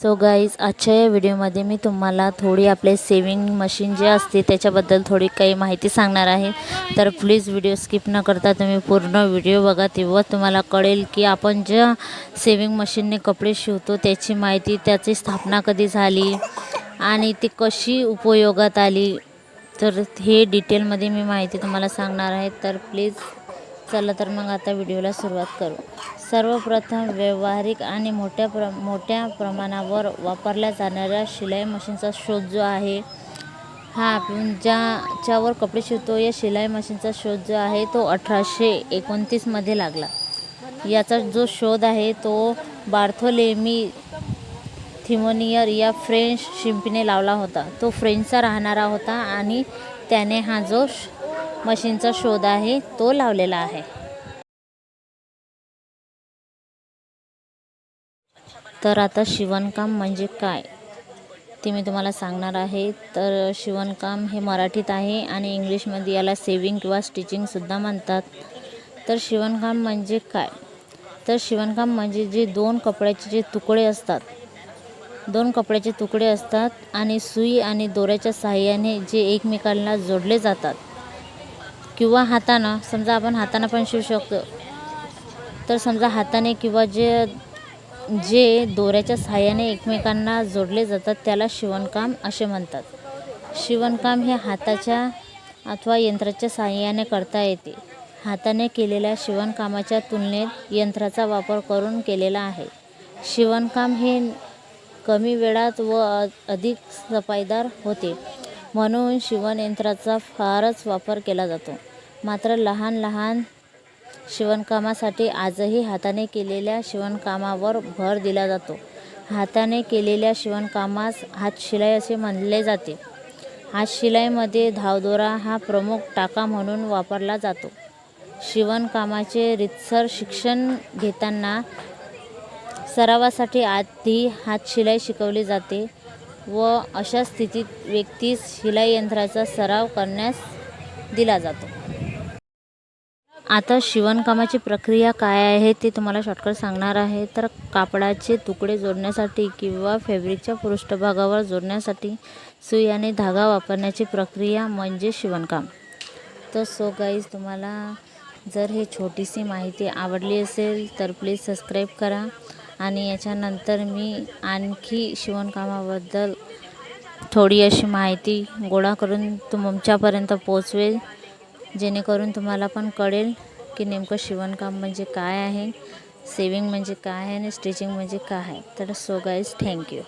So guys आजच्या या व्हिडिओमध्ये मी तुम्हाला थोडी आपले सेविंग मशीन जे असते त्याच्याबद्दल थोडी काही माहिती सांगणार आहे. तर प्लीज व्हिडिओ स्किप न करता तुम्ही पूर्ण व्हिडिओ बघा. तेव्हा तुम्हाला कळेल की आपण ज्या सेविंग मशीनने कपडे शिवतो त्याची माहिती त्याची स्थापना कधी झाली आणि ती कशी उपयोगात आली. तर हे डिटेलमध्ये मी माहिती तुम्हाला सांगणार आहे. तर प्लीज चला तर मग आता व्हिडिओला सुरुवात करू. सर्वप्रथम व्यावहारिक आणि मोठ्या प्र मोठ्या प्रमाणावर वापरल्या जाणाऱ्या शिलाई मशीनचा शोध जो आहे हा आपण ज्याच्यावर कपडे शिवतो या शिलाई मशीनचा शोध जो आहे तो अठराशे एकोणतीसमध्ये लागला. याचा जो शोध आहे तो बार्थोलेमी थिमोनियर या फ्रेंच शिंपीने लावला होता. तो फ्रेंचचा राहणारा होता आणि त्याने हा जो श मशीनचा शोध आहे तो लावलेला आहे. तर आता शिवणकाम म्हणजे काय? ते मी तुम्हाला सांगणार आहे. तर शिवणकाम हे मराठीत आहे आणि इंग्लिशमध्ये याला सेविंग किंवा स्टिचिंगसुद्धा म्हणतात. तर शिवणकाम म्हणजे काय? तर शिवणकाम म्हणजे जे दोन कपड्याचे जे तुकडे असतात दोन कपड्याचे तुकडे असतात आणि सुई आणि दोऱ्याच्या सहाय्याने जे एकमेकांना जोडले जातात. किंवा हातानं समजा आपण हातानं पण शिवू शकतो. तर समजा हाताने किंवा जे जे दोऱ्याच्या साहाय्याने एकमेकांना जोडले जातात त्याला शिवणकाम असे म्हणतात. शिवणकाम हे हाताच्या अथवा यंत्राच्या साहाय्याने करता येते. हाताने केलेल्या शिवणकामाच्या तुलनेत यंत्राचा वापर करून केलेला आहे. शिवणकाम हे कमी वेळात व अधिक सफाईदार होते. म्हणून शिवणयंत्राचा फारच वापर केला जातो. मात्र लहान लहान शिवणकामासाठी आजही हाताने केलेल्या शिवणकामावर भर दिला जातो. हाताने केलेल्या शिवणकामास हातशिलाई असे म्हणले जाते. हातशिलाईमध्ये धावदोरा हा प्रमुख टाका म्हणून वापरला जातो. शिवणकामाचे रितसर शिक्षण घेताना सरावासाठी आधी हातशिलाई शिकवली जाते. व अशा स्थितीत व्यक्तीस शिलाई यंत्राचा सराव करण्यास दिला जातो. आता शिवणकामाची प्रक्रिया काय आहे ते तुम्हाला शॉर्टकट सांगणार आहे. तर कापडाचे तुकडे जोडण्यासाठी किंवा फॅब्रिकच्या पृष्ठभागावर जोडण्यासाठी सुई आणि धागा वापरण्याची प्रक्रिया म्हणजे शिवणकाम. तर सो गाईज तुम्हाला जर हे छोटीशी माहिती आवडली असेल तर प्लीज सबस्क्राईब करा. आणि याच्यानंतर मी आणखी शिवणकामाबद्दल थोडी अशी माहिती गोळा करून तुमच्यापर्यंत पोचवेल जेणेकरून तुम्हाला पण कळेल की नेमकं शिवणकाम म्हणजे काय आहे सेविंग म्हणजे काय आहे आणि स्टिचिंग म्हणजे काय आहे. तर सो गाईज थँक्यू